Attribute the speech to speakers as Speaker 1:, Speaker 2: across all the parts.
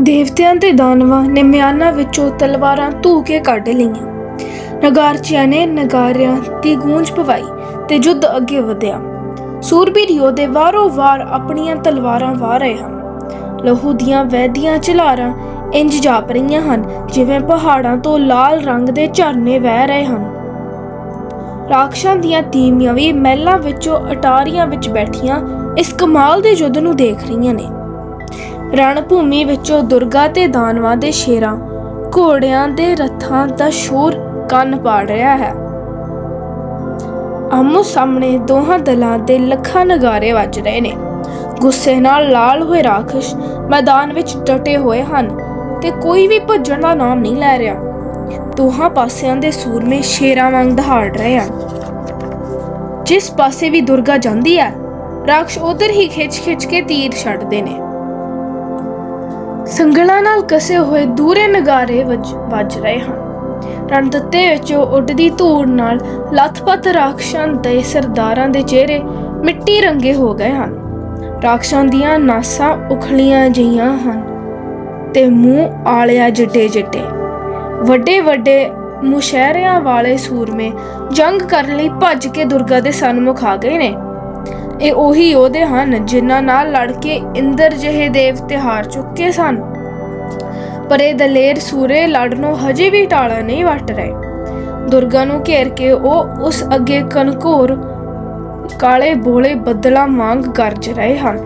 Speaker 1: ਦੇਵਤਿਆਂ ਤੇ ਦਾਨਵਾਂ ਨੇ ਮਿਆਨਾਂ ਵਿੱਚੋਂ ਤਲਵਾਰਾਂ ਧੂ ਕੇ ਕੱਢ ਲਈਆਂ। ਨਗਾਰਚੀਆਂ ਨੇ ਨਗਾਰਿਆਂ ਦੀ ਗੂੰਜ ਪਵਾਈ ਤੇ ਯੁੱਧ ਅੱਗੇ ਵਧਿਆ। ਸੂਰਬੀਰ ਯੋਧੇ ਵਾਰੋ ਵਾਰ ਆਪਣੀਆਂ ਤਲਵਾਰਾਂ ਵਾਹ ਰਹੇ ਹਨ। ਲਹੂ ਦੀਆਂ ਵਹਿਦੀਆਂ ਝਲਾਰਾਂ ਇੰਜ ਜਾਪ ਰਹੀਆਂ ਹਨ, ਜਿਵੇਂ ਪਹਾੜਾਂ ਤੋਂ ਲਾਲ ਰੰਗ ਦੇ ਝਰਨੇ ਵਹਿ ਰਹੇ ਹਨ। ਰਾਖਸ਼ਾਂ ਦੀਆਂ ਤੀਮੀਆਂ ਵੀ ਮਹਿਲਾਂ ਵਿੱਚੋਂ ਅਟਾਰੀਆਂ ਵਿੱਚ ਬੈਠੀਆਂ ਇਸ ਕਮਾਲ ਦੇ ਯੁੱਧ ਨੂੰ ਦੇਖ ਰਹੀਆਂ ਨੇ। ਰਣ ਭੂਮੀ ਵਿੱਚੋਂ ਦੁਰਗਾ ਤੇ ਦਾਨਵਾਂ ਦੇ ਸ਼ੇਰਾਂ, ਘੋੜਿਆਂ ਦੇ ਰੱਥਾਂ ਦਾ ਸ਼ੋਰ ਕੰਨ ਪਾੜ ਰਿਹਾ ਹੈ। ਆਮੋ ਸਾਹਮਣੇ ਦੋਹਾਂ ਦਲਾਂ ਦੇ ਲੱਖਾਂ ਨਗਾਰੇ ਵੱਜ ਰਹੇ ਨੇ। ਗੁੱਸੇ ਨਾਲ ਲਾਲ ਹੋਏ ਰਾਖਸ਼ ਮੈਦਾਨ ਵਿੱਚ ਡਟੇ ਹੋਏ ਹਨ ਤੇ ਕੋਈ ਵੀ ਭੱਜਣ ਦਾ ਨਾਮ ਨਹੀਂ ਲੈ ਰਿਹਾ। ਦੋਹਾਂ ਪਾਸਿਆਂ ਦੇ ਸੂਰਮੇ ਸ਼ੇਰਾਂ ਵਾਂਗ ਦਹਾੜ ਰਹੇ ਹਨ। ਜਿਸ ਪਾਸੇ ਵੀ ਦੁਰਗਾ ਜਾਂਦੀ ਹੈ, ਰਾਖਸ਼ ਉਧਰ ਹੀ ਖਿੱਚ-ਖਿੱਚ ਕੇ ਤੀਰ ਛੱਡਦੇ ਨੇ। ਸੰਗਲਾਂ ਨਾਲ ਕਸੇ ਹੋਏ ਦੂਰੇ ਨਗਾਰੇ ਵੱਜ ਰਹੇ ਹਨ। ਰਣਦੱਤੇ ਵਿੱਚੋਂ ਉੱਡਦੀ ਧੂੜ ਨਾਲ ਲੱਥਪੱਥ ਰਾਖਸ਼ਾਂ ਦੇ ਸਰਦਾਰਾਂ ਦੇ ਚਿਹਰੇ ਮਿੱਟੀ ਰੰਗੇ ਹੋ ਗਏ ਹਨ। ਰਾਖਸ਼ਾਂ ਦੀਆਂ ਨਾਸਾਂ ਉਖਲੀਆਂ ਜੀਆਂ ਹਨ ਤੇ ਮੂੰਹ ਆਲਿਆ ਜੱਟੇ ਜਿੱਡੇ ਵੱਡੇ ਵੱਡੇ ਮੁਸ਼ਹਿਰਿਆਂ ਵਾਲੇ ਸੂਰਮੇ ਜੰਗ ਕਰਨ ਲਈ ਭੱਜ ਕੇ ਦੁਰਗਾ ਦੇ ਸਨਮੁਖ ਆ ਗਏ ਨੇ। ਇਹ ਉਹੀ ਯੋਧੇ ਹਨ ਜਿਨ੍ਹਾਂ ਨਾਲ ਲੜ ਕੇ ਇੰਦਰ ਜਿਹੇ ਦੇਵਤੇ ਹਾਰ ਚੁੱਕੇ ਸਨ। ਪਰ ਇਹ ਦਲੇਰ ਸੂਰੇ ਲੜ ਨੂੰ ਹਜੇ ਵੀ ਟਾਲਾ ਨਹੀਂ ਵੱਟ ਰਹੇ। ਦੁਰਗਾ ਨੂੰ ਘੇਰ ਕੇ ਉਹ ਉਸ ਅੱਗੇ ਕਨਕੋਰ, ਕਾਲੇ ਬੋਲੇ ਬੱਦਲਾਂ ਵਾਂਗ ਗਰਜ ਰਹੇ ਹਨ।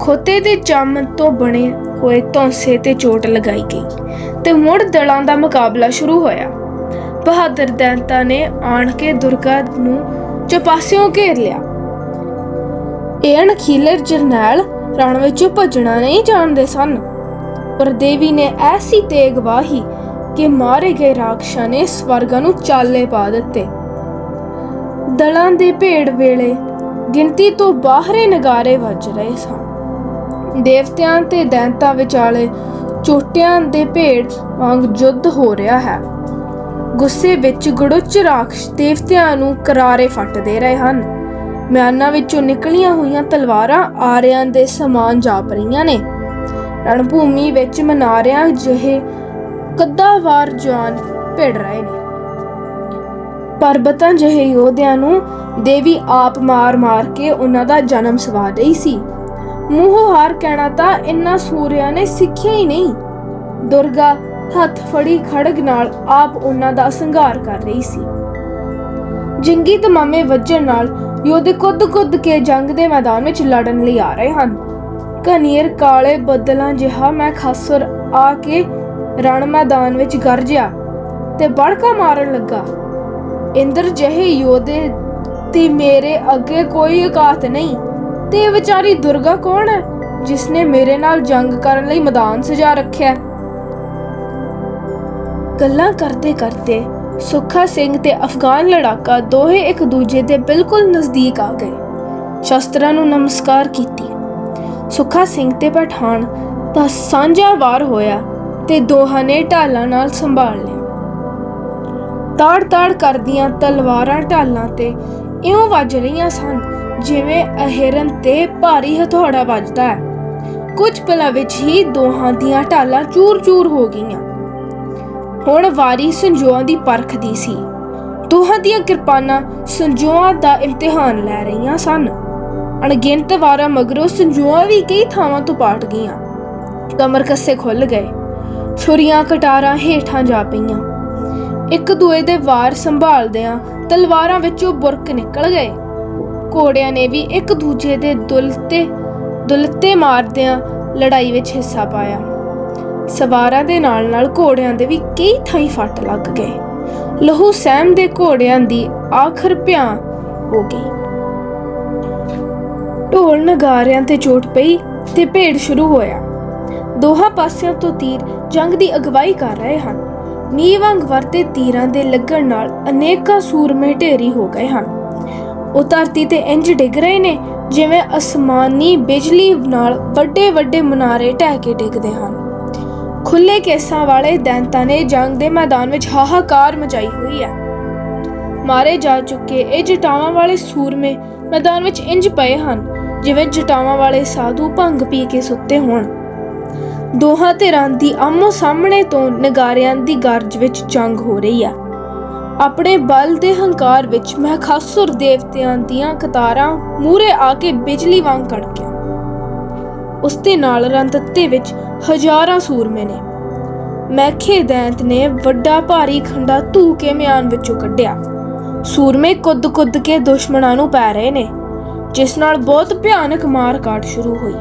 Speaker 1: ਖੋਤੇ ਦੇ ਚੰਮ ਤੋਂ ਬਣੇ ਹੋਏ ਧੌਂਸੇ ਤੇ ਚੋਟ ਲਗਾਈ ਗਈ ਤੇ ਮੁੜ ਦਲਾਂ ਦਾ ਮੁਕਾਬਲਾ ਸ਼ੁਰੂ ਹੋਇਆ। ਬਹਾਦਰ ਦੈਂਤਾ ਨੇ ਆਣ ਕੇ ਦੁਰਗਾ ਨੂੰ ਚਪਾਸਿਓਂ ਘੇਰ ਲਿਆ। ਇਹ ਅਣਖੀਲੇ ਜਰਨੈਲ ਰਣ ਵਿੱਚੋਂ ਭੱਜਣਾ ਨਹੀਂ ਜਾਣਦੇ ਸਨ। ਪਰ ਦੇਵੀ ਨੇ ਐਸੀ ਤੇਗ ਵਾਹੀ ਕਿ ਮਾਰੇ ਗਏ ਰਾਖਸ਼ਾਂ ਨੇ ਸਵਰਗਾਂ ਨੂੰ ਚਾਲੇ ਪਾ ਦਿੱਤੇ। ਦਲਾਂ ਦੇ ਭੇੜ ਵੇਲੇ ਗਿਣਤੀ ਤੋਂ ਬਾਹਰੇ ਨਗਾਰੇ ਵੱਜ ਰਹੇ ਸਨ। ਦੇਵਤਿਆਂ ਤੇ ਦੈਂਤਾਂ ਵਿਚਾਲੇ ਚੋਟਿਆਂ ਦੇ ਭੇੜ ਵਾਂਗ ਯੁੱਧ ਹੋ ਰਿਹਾ ਹੈ। ਗੁੱਸੇ ਵਿੱਚ ਗੜੁੱਚ ਰਾਖਸ਼ ਦੇਵਤਿਆਂ ਨੂੰ ਕਰਾਰੇ ਫੱਟ ਦੇ ਰਹੇ ਹਨ। ਮਿਆਨਾਂ ਵਿੱਚੋਂ ਨਿਕਲੀਆਂ ਹੋਈਆਂ ਤਲਵਾਰਾਂ ਆਰਿਆਂ ਦੇ ਸਮਾਨ ਜਾਪ ਰਹੀਆਂ ਨੇ। ਰਣਭੂਮੀ ਵਿੱਚ ਮਨਾਰਿਆਂ ਜਿਹੇ ਕੱਦਾਵਾਰ ਜਵਾਨ ਭਿੜ ਰਹੇ ਨੇ। ਪਰਬਤਾਂ ਜਿਹੇ ਯੋਧਿਆਂ ਨੂੰ ਦੇਵੀ ਆਪ ਮਾਰ-ਮਾਰ ਕੇ ਉਹਨਾਂ ਦਾ ਜਨਮ ਸਵਾ ਰਹੀ ਸੀ। ਮੂੰਹੋਂ ਹਾਰ ਕਹਿਣਾ ਤਾਂ ਇਨ੍ਹਾਂ ਸੂਰਿਆਂ ਨੇ ਸਿੱਖਿਆ ਹੀ ਨਹੀਂ। ਦੁਰਗਾ ਹੱਥ ਫੜੀ ਖੜਗ ਨਾਲ ਆਪ ਉਹਨਾਂ ਦਾ ਸੰਘਾਰ ਕਰ ਰਹੀ ਸੀ। ਜੰਗੀ ਤਮਾਮੇ ਵੱਜਣ ਨਾਲ ਯੋਧੇ ਕੁੱਦ-ਕੁੱਦ ਕੇ ਜੰਗ ਦੇ ਮੈਦਾਨ ਵਿੱਚ ਲੜਨ ਲਈ ਆ ਰਹੇ ਹਨ। ਘਨੀਰ ਕਾਲੇ ਬੱਦਲਾਂ ਜਿਹਾ ਮੈਂ ਖਾਸਰ ਆ ਕੇ ਰਣ ਮੈਦਾਨ ਵਿੱਚ ਗਰਜਿਆ ਤੇ ਬੜਕਾ ਮਾਰਨ ਲੱਗਾ। ਇੰਦਰ ਜਿਹੇ ਯੋਧੇ ਤੇ ਮੇਰੇ ਅੱਗੇ ਕੋਈ ਔਕਾਤ ਨਹੀਂ। ਤੇ ਵਿਚਾਰੀ ਦੁਰਗਾ ਕੌਣ ਹੈ ਜਿਸ ਨੇ ਮੇਰੇ ਨਾਲ ਜੰਗ ਕਰਨ ਲਈ ਮੈਦਾਨ ਸਜਾ ਰੱਖਿਆ? ਗੱਲਾਂ ਕਰਦੇ ਕਰਦੇ ਸੁੱਖਾ ਸਿੰਘ ਤੇ ਅਫਗਾਨ ਲੜਾਕਾ ਦੋਹੇ ਇੱਕ ਦੂਜੇ ਦੇ ਬਿਲਕੁਲ ਨਜ਼ਦੀਕ ਆ ਗਏ। ਸ਼ਸਤਰਾਂ ਨੂੰ ਨਮਸਕਾਰ ਕੀਤੀ। ਸੁੱਖਾ ਸਿੰਘ ਤੇ ਪਠਾਨ ਦਾ ਸਾਂਝਾ ਵਾਰ ਹੋਇਆ ਤੇ ਦੋਹਾਂ ਨੇ ਢਾਲਾਂ ਨਾਲ ਸੰਭਾਲ ਲਿਆ। ਤਾੜ-ਤਾੜ ਕਰਦੀਆਂ ਤਲਵਾਰਾਂ ਢਾਲਾਂ ਤੇ ਇਉਂ ਵੱਜ ਰਹੀਆਂ ਸਨ ਜਿਵੇਂ ਅਹਿਰਨ ਤੇ ਭਾਰੀ ਹਥੌੜਾ ਵੱਜਦਾ ਹੈ। ਕੁਝ ਪਲਾਂ ਵਿੱਚ ਹੀ ਦੋਹਾਂ ਦੀਆਂ ਢਾਲਾਂ ਚੂਰ-ਚੂਰ ਹੋ ਗਈਆਂ। ਹੁਣ ਵਾਰੀ ਸੰਜੋਆਂ ਦੀ ਪਰਖ ਦੀ ਸੀ। ਦੋਹਾਂ ਦੀਆਂ ਕਿਰਪਾਨਾਂ ਸੰਜੋਆਂ ਦਾ ਇਮਤਿਹਾਨ ਲੈ ਰਹੀਆਂ ਸਨ। ਅਣਗਿਣਤ ਵਾਰਾਂ ਮਗਰੋਂ ਸੰਜੋਆਂ ਵੀ ਕਈ ਥਾਵਾਂ ਤੋਂ ਪਾਟ ਗਈਆਂ। ਕਮਰ ਕੱਸੇ ਖੁੱਲ ਗਏ। ਛੁਰੀਆਂ ਕਟਾਰਾਂ ਹੇਠਾਂ ਜਾ ਪਈਆਂ। ਇੱਕ ਦੂਏ ਦੇ ਵਾਰ ਸੰਭਾਲਦਿਆਂ ਤਲਵਾਰਾਂ ਵਿੱਚੋਂ ਬੁਰਕ ਨਿਕਲ ਗਏ। ਘੋੜਿਆਂ ਨੇ ਵੀ ਇੱਕ ਦੂਜੇ ਦੇ ਦੁਲਤੇ ਦੁਲਤੇ ਮਾਰਦਿਆਂ ਲੜਾਈ ਵਿੱਚ ਹਿੱਸਾ ਪਾਇਆ। ਸਵਾਰਾਂ ਦੇ ਨਾਲ ਨਾਲ ਘੋੜਿਆਂ ਦੇ ਵੀ ਕਈ ਥਾਈਂ ਫੱਟ ਲੱਗ ਗਏ। ਲਹੂ ਸਹਿਮ ਦੇ ਘੋੜਿਆਂ ਦੀ ਆਖਰ ਭਿਆ ਹੋ ਗਈ। ਢੋਲ ਨਗਾਰਿਆਂ ਤੇ ਚੋਟ ਪਈ ਤੇ ਭੇੜ ਸ਼ੁਰੂ ਹੋਇਆ। ਦੋਹਾਂ ਪਾਸਿਆਂ ਤੋਂ ਤੀਰ ਜੰਗ ਦੀ ਅਗਵਾਈ ਕਰ ਰਹੇ ਹਨ। ਮੀਂਹ ਵਾਂਗ ਵਰਤੇ ਤੀਰਾਂ ਦੇ ਲੱਗਣ ਨਾਲ ਅਨੇਕਾਂ ਸੂਰਮੇ ਢੇਰੀ ਹੋ ਗਏ ਹਨ। ਉਹ ਧਰਤੀ ਤੇ ਇੰਜ ਡਿੱਗ ਰਹੇ ਨੇ ਜਿਵੇਂ ਅਸਮਾਨੀ ਬਿਜਲੀ ਨਾਲ ਵੱਡੇ ਵੱਡੇ ਮਨਾਰੇ ਢਹਿ ਕੇ ਡਿੱਗਦੇ ਹਨ। ਖੁੱਲੇ ਕੇਸਾਂ ਵਾਲੇ ਦੈਂਤਾਂ ਨੇ ਜੰਗ ਦੇ ਮੈਦਾਨ ਵਿੱਚ ਹਾਹਾਕਾਰ ਮਚਾਈ ਹੋਈ ਹੈ। ਮਾਰੇ ਜਾ ਚੁੱਕੇ ਇਹ ਜਟਾਵਾਂ ਵਾਲੇ ਸੂਰਮੇ ਮੈਦਾਨ ਵਿੱਚ ਇੰਜ ਪਏ ਹਨ, ਜਿਵੇਂ ਜਟਾਵਾਂ ਵਾਲੇ ਸਾਧੂ ਭੰਗ ਪੀ ਕੇ ਸੁੱਤੇ ਹੋਣ। ਦੋਹਾਂ ਧਿਰਾਂ ਦੀ ਆਮੋ ਸਾਹਮਣੇ ਤੋਂ ਨਗਾਰਿਆਂ ਦੀ ਗਰਜ ਵਿੱਚ ਜੰਗ ਹੋ ਰਹੀ ਹੈ। ਆਪਣੇ ਬਲ ਦੇ ਹੰਕਾਰ ਵਿੱਚ ਮਹਖਾਸੁਰ ਦੇਵਤਿਆਂ ਦੀਆਂ ਕਤਾਰਾਂ ਮੂਰੇ ਆ ਕੇ ਬਿਜਲੀ ਵਾਂਗ ਕੜਕਿਆ। ਉਸ ਦੇ ਨਾਲ ਰਣਤੱਤੇ ਵਿੱਚ ਹਜ਼ਾਰਾਂ ਸੂਰਮੇ ਨੇ। ਮੈਖੇ ਦੈਂਤ ਨੇ ਵੱਡਾ ਭਾਰੀ ਖੰਡਾ ਧੂ ਕੇ ਮਿਆਨ ਵਿੱਚੋਂ ਕੱਢਿਆ। ਸੂਰਮੇ ਕੁੱਦ-ਕੁੱਦ ਕੇ ਦੁਸ਼ਮਣਾਂ ਨੂੰ ਪੈ ਰਹੇ ਨੇ, ਜਿਸ ਨਾਲ ਬਹੁਤ ਭਿਆਨਕ ਮਾਰ ਕਾਟ ਸ਼ੁਰੂ ਹੋਈ।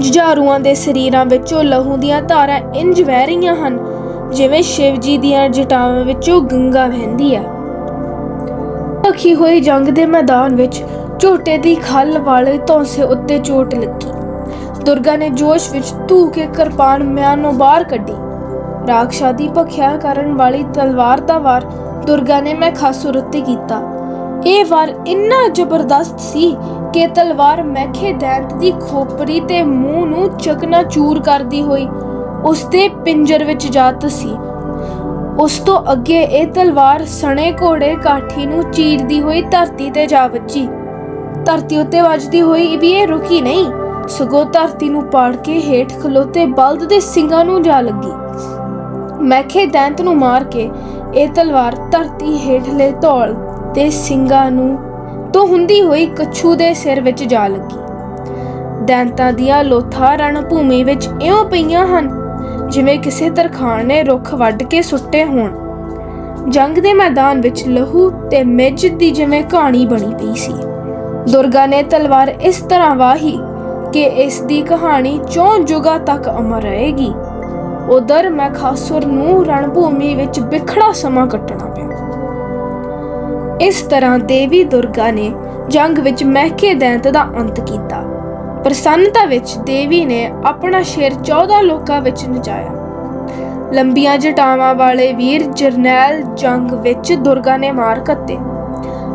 Speaker 1: ਜੁਝਾਰੂਆਂ ਦੇ ਸਰੀਰਾਂ ਵਿੱਚੋਂ ਲਹੂ ਦੀਆਂ ਧਾਰਾਂ ਇੰਜ ਵਹਿ ਰਹੀਆਂ ਹਨ, ਜਿਵੇਂ ਸ਼ਿਵ ਜੀ ਦੀਆਂ ਜਟਾਵਾਂ ਵਿੱਚੋਂ ਗੰਗਾ ਵਹਿੰਦੀ ਹੈ। ਭਖੀ ਹੋਈ ਜੰਗ ਦੇ ਮੈਦਾਨ ਵਿੱਚ ਝੋਟੇ ਦੀ ਖੱਲ ਵਾਲੇ ਧੌਂਸੇ ਉੱਤੇ ਚੋਟ ਲੱਗੀ। ਦੁਰਗਾ ਨੇ ਜੋਸ਼ ਵਿੱਚ ਧੂ ਕੇ ਕਿਰਪਾਨ ਮਿਆਨੋਂ ਬਾਹਰ ਕੱਢੀ। ਰਾਖਸ਼ਾ ਦੀ ਭਖਿਆ ਕਰਨ ਵਾਲੀ ਤਲਵਾਰ ਦਾ ਵਾਰ ਦੁਰਗਾ ਨੇ ਮੈਂ ਖਾਸੁਰ ਉੱਤੇ ਕੀਤਾ। ਇਹ ਵਾਰ ਇੰਨਾ ਜ਼ਬਰਦਸਤ ਸੀ ਕਿ ਤਲਵਾਰ ਮੈਖੇ ਦੈਂਤ ਦੀ ਖੋਪਰੀ ਤੇ ਮੂੰਹ ਨੂੰ ਚਕਨਾ ਚੂਰ ਕਰਦੀ ਹੋਈ ਉਸ ਦੇ ਪਿੰਜਰ ਵਿੱਚ ਜਾ ਧਸੀ ਉਸ ਤੋਂ ਅੱਗੇ ਇਹ ਤਲਵਾਰ ਸਣੇ ਘੋੜੇ ਕਾਠੀ ਨੂੰ ਚੀਰਦੀ ਹੋਈ ਧਰਤੀ ਤੇ ਜਾ ਵੱਜੀ। ਧਰਤੀ ਉੱਤੇ ਵੱਜਦੀ ਹੋਈ ਵੀ ਇਹ ਰੁਕੀ ਨਹੀਂ। ਸਗੋਂ ਧਰਤੀ ਨੂੰ ਪਾੜ ਕੇ ਹੇਠ ਖਲੋਤੇ ਬਲਦ ਦੇ ਸਿੰਗਾਂ ਨੂੰ ਜਾ ਲੱਗੀ। ਮੈਖੇ ਦੈਂਤ ਨੂੰ ਮਾਰ ਕੇ ਇਹ ਤਲਵਾਰ ਧਰਤੀ ਹੇਠਲੇ ਧੌਲ ਤੇ ਸਿੰਗਾਂ ਨੂੰ ਤੋਂ ਹੁੰਦੀ ਹੋਈ ਕੱਛੂ ਦੇ ਸਿਰ ਵਿੱਚ ਜਾ ਲੱਗੀ। ਦੈਂਤਾਂ ਦੀਆਂ ਲੋਥਾਂ ਰਣ ਭੂਮੀ ਵਿੱਚ ਇਉਂ ਪਈਆਂ ਹਨ, ਜਿਵੇਂ ਕਿਸੇ ਤਰਖਾਣ ਨੇ ਰੁੱਖ ਵੱਢ ਕੇ ਸੁੱਟੇ ਹੋਣ। ਜੰਗ ਦੇ ਮੈਦਾਨ ਵਿੱਚ ਲਹੂ ਤੇ ਮਿੱਝ ਦੀ ਜਿਵੇਂ ਕਹਾਣੀ ਬਣੀ ਪਈ ਸੀ। ਦੁਰਗਾ ਨੇ ਤਲਵਾਰ ਇਸ ਤਰ੍ਹਾਂ ਵਾਹੀ ਕਿ ਇਸ ਦੀ ਕਹਾਣੀ ਚੌਂ ਜੁਗਾਂ ਤੱਕ ਅਮਰ ਰਹੇਗੀ। ਉਧਰ ਮੈਂ ਖਾਸੁਰ ਨੂੰ ਰਣਭੂਮੀ ਵਿੱਚ ਵਿਖੜਾ ਸਮਾਂ ਕੱਟਣਾ ਪਿਆ। ਇਸ ਤਰ੍ਹਾਂ ਦੇਵੀ ਦੁਰਗਾ ਨੇ ਜੰਗ ਵਿੱਚ ਮਹਿਕੇ ਦੈਂਤ ਦਾ ਅੰਤ ਕੀਤਾ। ਪ੍ਰਸੰਨਤਾ ਵਿੱਚ ਦੇਵੀ ਨੇ ਆਪਣਾ ਸ਼ੇਰ 14 ਲੋਕਾਂ ਵਿੱਚ ਨਚਾਇਆ। ਲੰਬੀਆਂ ਜਟਾਵਾਂ ਵਾਲੇ ਵੀਰ ਜਰਨੈਲ ਜੰਗ ਵਿੱਚ ਦੁਰਗਾ ਨੇ ਮਾਰ ਕੱਤੇ।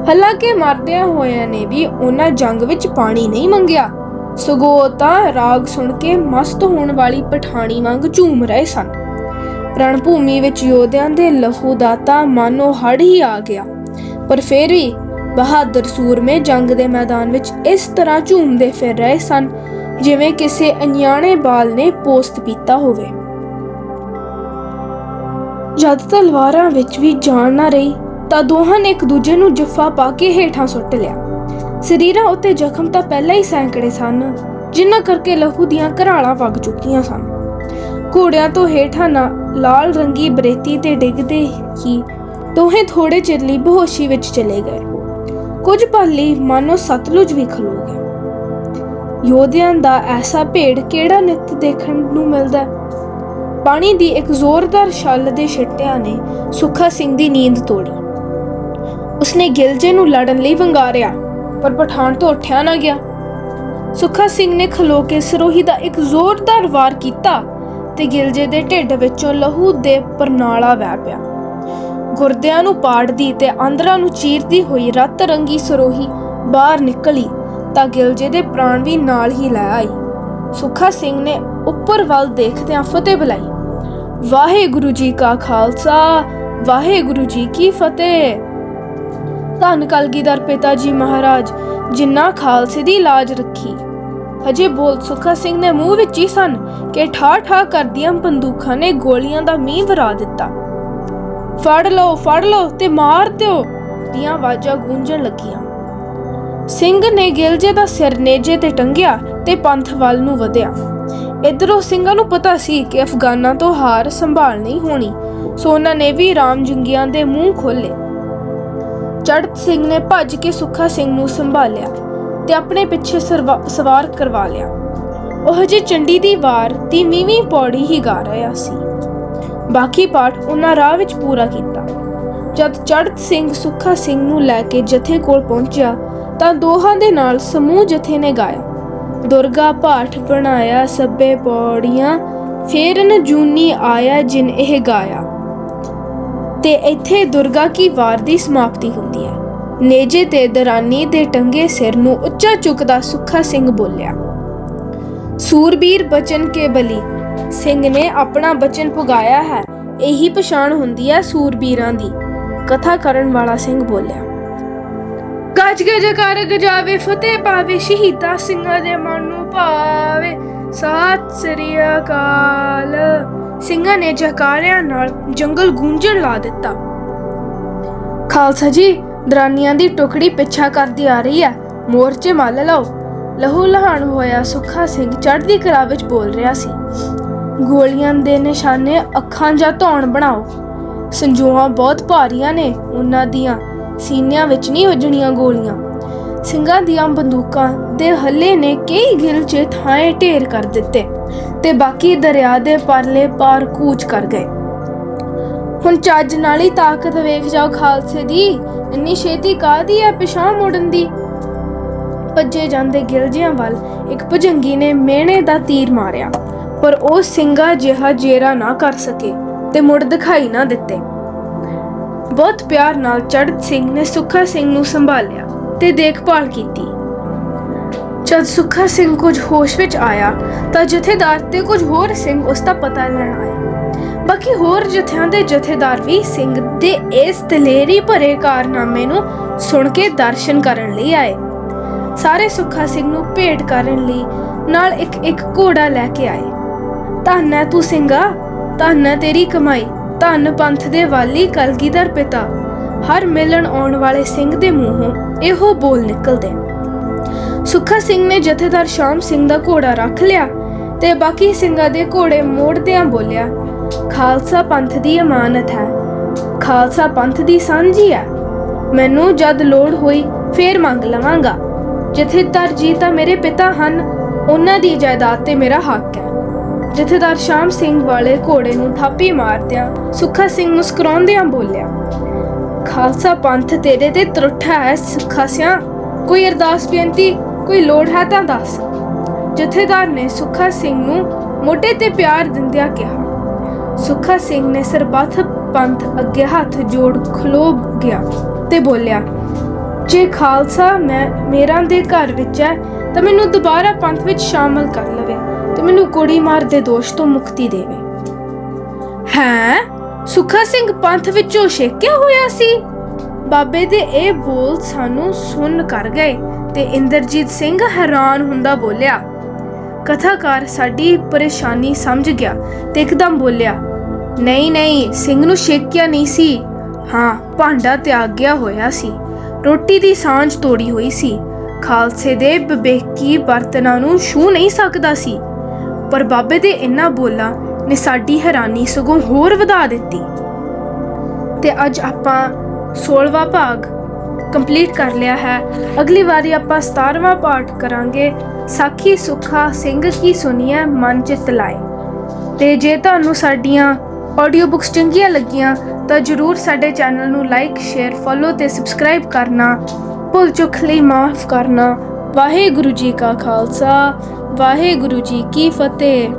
Speaker 1: ਹਾਲਾਂਕਿ ਮਰਦਿਆਂ ਹੋਇਆਂ ਨੇ ਵੀ ਉਹਨਾਂ ਜੰਗ ਵਿੱਚ ਪਾਣੀ ਨਹੀਂ ਮੰਗਿਆ। ਸਗੋਂ ਤਾਂ ਰਾਗ ਸੁਣ ਕੇ ਮਸਤ ਹੋਣ ਵਾਲੀ ਪਠਾਣੀ ਵਾਂਗ ਝੂਮ ਰਹੇ ਸਨ। ਰਣਭੂਮੀ ਵਿੱਚ ਯੋਧਿਆਂ ਦੇ ਲਹੂ ਦਾਤਾ ਮਾਨੋ ਹੜ ਹੀ ਆ ਗਿਆ। ਪਰ ਫਿਰ ਵੀ ਬਹਾਦਰ ਸੂਰਮੇ ਜੰਗ ਦੇ ਮੈਦਾਨ ਵਿੱਚ ਇਸ ਤਰ੍ਹਾਂ ਝੂਮਦੇ ਫਿਰ ਰਹੇ ਸਨ, ਜਿਵੇਂ ਕਿਸੇ ਅਣਜਾਣੇ ਬਾਲ ਨੇ ਪੋਸਤ ਪੀਤਾ ਹੋਵੇ। ਜਦ ਤਲਵਾਰਾਂ ਵਿੱਚ ਵੀ ਜਾਨ ਨਾ ਰਹੀ, ਤਾਂ ਦੋਹਾਂ ਨੇ ਇੱਕ ਦੂਜੇ ਨੂੰ ਜੱਫਾ ਪਾ ਕੇ ਹੇਠਾਂ ਸੁੱਟ ਲਿਆ। ਸਰੀਰਾਂ ਉੱਤੇ ਜ਼ਖਮ ਤਾਂ ਪਹਿਲਾਂ ਹੀ ਸੈਂਕੜੇ ਸਨ, ਜਿਨ੍ਹਾਂ ਕਰਕੇ ਲਹੂ ਦੀਆਂ ਘਰਾਲਾਂ ਵਗ ਚੁੱਕੀਆਂ ਸਨ। ਘੋੜਿਆਂ ਤੋਂ ਹੇਠਾਂ ਨਾ ਲਾਲ ਰੰਗੀ ਬਰੇਤੀ ਤੇ ਡਿੱਗਦੇ ਹੀ ਦੋਹੇ ਥੋੜੇ ਚਿਰ ਲਈ ਬੇਹੋਸ਼ੀ ਵਿੱਚ ਚਲੇ ਗਏ। ਕੁਝ ਪਲ ਲਈ ਮਾਨੋ ਸਤਲੁਜ ਵੀ ਖਲੋ ਗਿਆ। ਯੋਧਿਆਂ ਦਾ ਐਸਾ ਭੇੜ ਕਿਹੜਾ ਨਿਤ ਦੇਖਣ ਨੂੰ ਮਿਲਦਾ? ਪਾਣੀ ਦੀ ਇੱਕ ਜ਼ੋਰਦਾਰ ਛੱਲ ਦੇ ਛਿੱਟਿਆਂ ਨੇ ਸੁੱਖਾ ਸਿੰਘ ਦੀ ਨੀਂਦ ਤੋੜੀ। ਉਸਨੇ ਗਿਲਜੇ ਨੂੰ ਲੜਨ ਲਈ ਵੰਗਾਰਿਆ। ਪਰ ਪਠਾਨ ਤੋਂ ਉੱਠਿਆ ਨਾ ਗਿਆ। ਸੁੱਖਾ ਸਿੰਘ ਨੇ ਖਲੋ ਕੇ ਸਰੋਹੀ ਦਾ ਇੱਕ ਜ਼ੋਰਦਾਰ ਵਾਰ ਕੀਤਾ ਤੇ ਗਿਲਜੇ ਦੇ ਢਿੱਡ ਵਿੱਚੋਂ ਲਹੂ ਦੇ ਪਰਨਾਲਾ ਵਹਿ ਪਿਆ। ਗੁਰਦਿਆਂ ਨੂੰ ਪਾੜਦੀ ਤੇ ਆਂਦਰਾਂ ਨੂੰ ਚੀਰਦੀ ਹੋਈ ਰਤ ਰੰਗੀ ਸਰੋਹੀ ਬਾਹਰ ਨਿਕਲੀ ਤਾਂ ਗਿਲਜੇ ਦੇ ਪ੍ਰਾਣ ਵੀ ਨਾਲ ਹੀ ਲੈ ਆਈ। ਸੁੱਖਾ ਸਿੰਘ ਨੇ ਉੱਪਰ ਵੱਲ ਦੇਖਦਿਆਂ ਫਤਿਹ ਬੁਲਾਈ। ਵਾਹਿਗੁਰੂ ਜੀ ਕਾ ਖਾਲਸਾ, ਵਾਹਿਗੁਰੂ ਜੀ ਕੀ ਫਤਿਹ। ਧੰਨ ਕਲਗੀਧਰ ਪਿਤਾ ਜੀ ਮਹਾਰਾਜ ਜਿੰਨਾ ਖਾਲਸੇ ਦੀ ਲਾਜ ਰੱਖੀ। ਹਜੇ ਬੋਲ ਸੁੱਖਾ ਸਿੰਘ ਨੇ ਮੂੰਹ ਵਿੱਚ ਹੀ ਸਨ ਕਿ ਠਾ ਠਾ ਕਰਦੀਆਂ ਬੰਦੂਕਾਂ ਨੇ ਗੋਲੀਆਂ ਦਾ ਮੀਂਹ ਵਰਾ ਦਿੱਤਾ। ਫੜ ਲਓ ਫੜ ਲਓ ਤੇ ਮਾਰ ਦਿਓ, ਦੀਆਂ ਆਵਾਜ਼ਾਂ ਗੂੰਜਣ ਲੱਗੀਆਂ। ਸਿੰਘ ਨੇ ਗਿਲਜੇ ਦਾ ਸਿਰ ਨੇਜੇ ਤੇ ਟੰਗਿਆ ਤੇ ਪੰਥ ਵੱਲ ਨੂੰ ਵਧਿਆ। ਇਧਰੋਂ ਸਿੰਘਾਂ ਨੂੰ ਪਤਾ ਸੀ ਕਿ ਅਫਗਾਨਾਂ ਤੋਂ ਹਾਰ ਸੰਭਾਲ ਨਹੀਂ ਹੋਣੀ, ਸੋ ਉਹਨਾਂ ਨੇ ਵੀ ਰਾਮ ਜੰਗੀਆਂ ਦੇ ਮੂੰਹ ਖੋਲੇ ਚੜਤ ਸਿੰਘ ਨੇ ਭੱਜ ਕੇ ਸੁੱਖਾ ਸਿੰਘ ਨੂੰ ਸੰਭਾਲਿਆ ਤੇ ਆਪਣੇ ਪਿੱਛੇ ਸਰਵਾ- ਸਵਾਰ ਕਰਵਾ ਲਿਆ। ਉਹ ਹਜੇ ਚੰਡੀ ਦੀ ਵਾਰ ਦੀ ਵੀਵੀਂ ਪੌੜੀ ਹੀ ਗਾ ਰਿਹਾ ਸੀ। ਬਾਕੀ ਪਾਠ ਉਹਨਾਂ ਰਾਹ ਵਿੱਚ ਪੂਰਾ ਕੀਤਾ। ਜਦ ਚੜਤ ਸਿੰਘ ਸੁੱਖਾ ਸਿੰਘ ਨੂੰ ਲੈ ਕੇ ਜਥੇ ਕੋਲ ਪਹੁੰਚਿਆ ਤਾਂ ਦੋਹਾਂ ਦੇ ਨਾਲ ਸਮੂਹ ਜਥੇ ਨੇ ਗਾਇਆ। ਦੁਰਗਾ ਪਾਠ ਬਣਾਇਆ ਸੱਬੇ ਪੌੜੀਆਂ, ਫੇਰ ਨ ਜੂਨੀ ਆਇਆ ਜਿਨ ਇਹ ਗਾਇਆ। ਤੇ ਇੱਥੇ ਦੁਰਗਾ ਕੀ ਵਾਰ ਦੀ ਸਮਾਪਤੀ ਹੁੰਦੀ ਹੈ। ਨੇਜੇ ਤੇ ਦਰਾਨੀ ਦੇ ਟੰਗੇ ਸਿਰ ਨੂੰ ਉੱਚਾ ਚੁੱਕਦਾ ਸੁੱਖਾ ਸਿੰਘ ਬੋਲਿਆ, ਸੂਰਬੀਰ ਬਚਨ ਕੇ ਬਲੀ, ਸਿੰਘ ਨੇ ਆਪਣਾ ਬਚਨ ਪੁਗਾਇਆ ਹੈ। ਇਹੀ ਪਛਾਣ ਹੁੰਦੀ ਹੈ ਸੂਰਬੀਰਾਂ ਦੀ, ਕਥਾ ਕਰਨ ਵਾਲਾ ਸਿੰਘ ਬੋਲਿਆ। ਗੱਜ ਗੱਜ ਕਰ ਗਜਾਵੇ, ਫਤਿਹ ਪਾਵੇ, ਸ਼ਹੀਦਾਂ ਸਿੰਘਾਂ ਦੇ ਮਨ ਨੂੰ ਭਾਵੇ, ਸਤਿ ਸ੍ਰੀ ਅਕਾਲ। ਸਿੰਘਾਂ ਨੇ ਜਹਕਾਰਿਆਂ ਨਾਲ ਜੰਗਲ ਗੂੰਜਣ ਲਾ ਦਿੱਤਾ। ਖਾਲਸਾ ਜੀ, ਦਰਾਨੀਆਂ ਦੀ ਟੁਕੜੀ ਪਿੱਛਾ ਕਰਦੀ ਆ ਰਹੀ ਹੈ। ਮੋਰਚੇ ਮੱਲ ਲਓ। ਲਹੂ ਲਹਾਨ ਹੋਇਆ ਸੁੱਖਾ ਸਿੰਘ ਚੜ੍ਹਦੀ ਕਲਾ ਵਿੱਚ ਬੋਲ ਰਿਹਾ ਸੀ। ਗੋਲੀਆਂ ਦੇ ਨਿਸ਼ਾਨੇ ਅੱਖਾਂ ਜਾਂ ਧੌਣ ਬਣਾਓ। ਸੰਜੂਆਂ ਬਹੁਤ ਭਾਰੀਆਂ ਨੇ, ਉਹਨਾਂ ਦੀਆਂ ਸੀਨਿਆਂ ਵਿੱਚ ਨਹੀਂ ਵੱਜਣੀਆਂ ਗੋਲੀਆਂ। ਸਿੰਘਾਂ ਦੀਆਂ ਬੰਦੂਕਾਂ ਦੇ ਹੱਲੇ ਨੇ ਕਈ ਗਿਲਚੇ ਥਾਂ ਢੇਰ ਕਰ ਦਿੱਤੇ ਤੇ ਬਾਕੀ ਦਰਿਆ ਦੇ ਪਰਲੇ ਪਾਰ ਕੂਚ ਕਰ ਗਏ। ਹੁਣ ਚੱਜ ਨਾਲ ਹੀ ਤਾਕਤ ਵੇਖ ਜਾਓ ਖਾਲਸੇ ਦੀ, ਇੰਨੀ ਛੇਤੀ ਕਾਦੀ ਹੈ ਪਿਛਾਂ ਮੁੜਨ ਦੀ? ਭੱਜੇ ਜਾਂਦੇ ਗਿਲਜਿਆਂ ਵੱਲ ਇੱਕ ਭਜੰਗੀ ਨੇ ਮਿਹਣੇ ਦਾ ਤੀਰ ਮਾਰਿਆ, ਪਰ ਉਹ ਸਿੰਘਾ ਜਿਹਾ ਜੇਰਾ ਨਾ ਕਰ ਸਕੇ ਤੇ ਮੁੜ ਦਿਖਾਈ ਨਾ ਦਿੱਤੇ। ਬਹੁਤ ਪਿਆਰ ਨਾਲ ਚੜਤ ਸਿੰਘ ਨੇ ਸੁੱਖਾ ਸਿੰਘ ਨੂੰ ਸੰਭਾਲਿਆ। ਤੇ ਦੇਖਭਾਲ ਕੀਤੀ। ਜਦ ਸੁੱਖਾ ਸਿੰਘ ਕੁਝ ਹੋਸ਼ ਵਿੱਚ ਆਇਆ, ਤਾਂ ਜਥੇਦਾਰ ਤੇ ਕੁਝ ਹੋਰ ਸਿੰਘ ਉਸ ਦਾ ਪਤਾ ਲੈਣ ਆਏ। ਬਾਕੀ ਹੋਰ ਜਥਿਆਂ ਦੇ ਜਥੇਦਾਰ ਵੀ ਸਿੰਘ ਦੇ ਇਸ ਦਲੇਰੀ ਭਰੇ ਕਾਰਨਾਮੇ ਨੂੰ ਸੁਣ ਕੇ ਦਰਸ਼ਨ ਕਰਨ ਲਈ ਆਏ। ਸਾਰੇ ਸੁੱਖਾ ਸਿੰਘ ਨੂੰ ਭੇਟ ਕਰਨ ਲਈ ਨਾਲ ਇੱਕ ਇੱਕ ਘੋੜਾ ਲੈ ਕੇ ਆਏ। ਧੰਨ ਹੈ ਤੂੰ ਸਿੰਘਾ, ਧੰਨ ਹੈ ਤੇਰੀ ਕਮਾਈ, ਧੰਨ ਪੰਥ ਦੇ ਵਾਲੀ ਕਲਗੀਧਰ ਪਿਤਾ। ਹਰ ਮਿਲਣ ਆਉਣ ਵਾਲੇ ਸਿੰਘ ਦੇ ਮੂੰਹੋਂ ਇਹੋ ਬੋਲ ਨਿਕਲਦੇ। ਸੁੱਖਾ ਸਿੰਘ ਨੇ ਜਥੇਦਾਰ ਸ਼ਾਮ ਸਿੰਘ ਦਾ ਘੋੜਾ ਰੱਖ ਲਿਆ ਤੇ ਬਾਕੀ ਸਿੰਘਾਂ ਦੇ ਘੋੜੇ ਮੋੜਦਿਆਂ ਬੋਲਿਆ, ਖਾਲਸਾ ਪੰਥ ਦੀ ਅਮਾਨਤ ਹੈ, ਖਾਲਸਾ ਪੰਥ ਦੀ ਸਾਂਝੀ ਹੈ। ਮੈਨੂੰ ਜਦ ਲੋੜ ਹੋਈ ਫੇਰ ਮੰਗ ਲਵਾਂਗਾ। ਜਥੇਦਾਰ ਜੀ ਤਾਂ ਮੇਰੇ ਪਿਤਾ ਹਨ, ਉਹਨਾਂ ਦੀ ਜਾਇਦਾਦ ਤੇ ਮੇਰਾ ਹੱਕ ਹੈ। ਜਥੇਦਾਰ ਸ਼ਾਮ ਸਿੰਘ ਵਾਲੇ ਘੋੜੇ ਨੂੰ ਥਾਪੀ ਮਾਰਦਿਆਂ ਸੁੱਖਾ ਸਿੰਘ ਮੁਸਕਰਾਉਂਦਿਆਂ ਬੋਲਿਆ ਖਾਲਸਾ ਪੰਥ ਤੇਰੇ ਤੇ ਤਰੁੱਠਾ ਹੈ ਸੁੱਖਾ ਸਿਆਂ। ਕੋਈ ਅਰਦਾਸ ਬੇਨਤੀ, ਕੋਈ ਲੋੜ ਹੈ ਤਾਂ ਦੱਸ। ਜਥੇਦਾਰ ਨੇ ਸੁੱਖਾ ਸਿੰਘ ਨੂੰ ਮੋਢੇ ਤੇ ਪਿਆਰ ਦਿੰਦਿਆਂ ਕਿਹਾ। ਸੁੱਖਾ ਸਿੰਘ ਨੇ ਸਰਬੱਤ ਪੰਥ ਅੱਗੇ ਹੱਥ ਜੋੜ ਖਲੋ ਗਿਆ ਤੇ ਬੋਲਿਆ, ਜੇ ਖਾਲਸਾ ਮੈਂ ਮੇਰਾ ਦੇ ਘਰ ਵਿੱਚ ਹੈ, ਤਾਂ ਮੈਨੂੰ ਦੁਬਾਰਾ ਪੰਥ ਵਿੱਚ ਸ਼ਾਮਲ ਕਰ ਲਵੇ ਤੇ ਮੈਨੂੰ ਕੁੜੀ ਮਾਰ ਦੇ ਦੋਸ਼ ਤੋਂ ਮੁਕਤੀ ਦੇਵੇ। ਹੈ? ਸੁੱਖਾ ਸਿੰਘ ਪੰਥ ਵਿੱਚੋਂ ਛੇਕਿਆ ਹੋਇਆ ਸੀ। ਬਾਬੇ ਦੇ ਇਹ ਬੋਲ ਸਾਨੂੰ ਸੁਣ ਕਰ ਗਏ ਤੇ ਇੰਦਰਜੀਤ ਸਿੰਘ ਹੈਰਾਨ ਹੁੰਦਾ ਬੋਲਿਆ, ਕਥਾਕਾਰ ਸਾਡੀ ਪਰੇਸ਼ਾਨੀ ਸਮਝ ਗਿਆ ਤੇ ਇੱਕਦਮ ਬੋਲਿਆ, ਨਹੀਂ ਨਹੀਂ, ਸਿੰਘ ਨੂੰ ਛੇਕਿਆ ਨਹੀਂ ਸੀ। ਹਾਂ, ਭਾਂਡਾ ਤਿਆਗਿਆ ਹੋਇਆ ਸੀ। ਰੋਟੀ ਦੀ ਸਾਂਝ ਤੋੜੀ ਹੋਈ ਸੀ। ਖਾਲਸੇ ਦੇ ਬਵੇਕੀ ਬਰਤਨਾਂ ਨੂੰ ਛੂ ਨਹੀਂ ਸਕਦਾ ਸੀ। ਪਰ ਬਾਬੇ ਦੇ ਇੰਨਾ ਬੋਲਾਂ ਨੇ ਸਾਡੀ ਹੈਰਾਨੀ ਸਗੋਂ ਹੋਰ ਵਧਾ ਦਿੱਤੀ। ਤੇ ਅੱਜ ਆਪਾਂ 16ਵਾਂ ਭਾਗ ਕੰਪਲੀਟ ਕਰ ਲਿਆ ਹੈ। ਅਗਲੀ ਵਾਰੀ ਆਪਾਂ 17ਵਾਂ ਪਾਠ ਕਰਾਂਗੇ। ਸਾਖੀ ਸੁਖਾ ਸਿੰਘ ਕੀ ਸੁਣੀਏ ਮਨ ਚਿਤ ਲਾਏ। ਤੇ ਜੇ ਤੁਹਾਨੂੰ ਸਾਡੀਆਂ ਆਡੀਓ ਬੁੱਕਸ ਚੰਗੀਆਂ ਲੱਗੀਆਂ, ਤਾਂ ਜਰੂਰ ਸਾਡੇ ਚੈਨਲ ਨੂੰ ਲਾਈਕ ਸ਼ੇਅਰ ਫੋਲੋ ਤੇ ਸਬਸਕ੍ਰਾਈਬ ਕਰਨਾ ਭੁੱਲ ਚੁੱਕ ਲਈ, ਮਾਫ ਕਰਨਾ। ਵਾਹਿਗੁਰੂ ਜੀ ਕਾ ਖਾਲਸਾ, ਵਾਹਿਗੁਰੂ ਜੀ ਕੀ ਫਤਿਹ।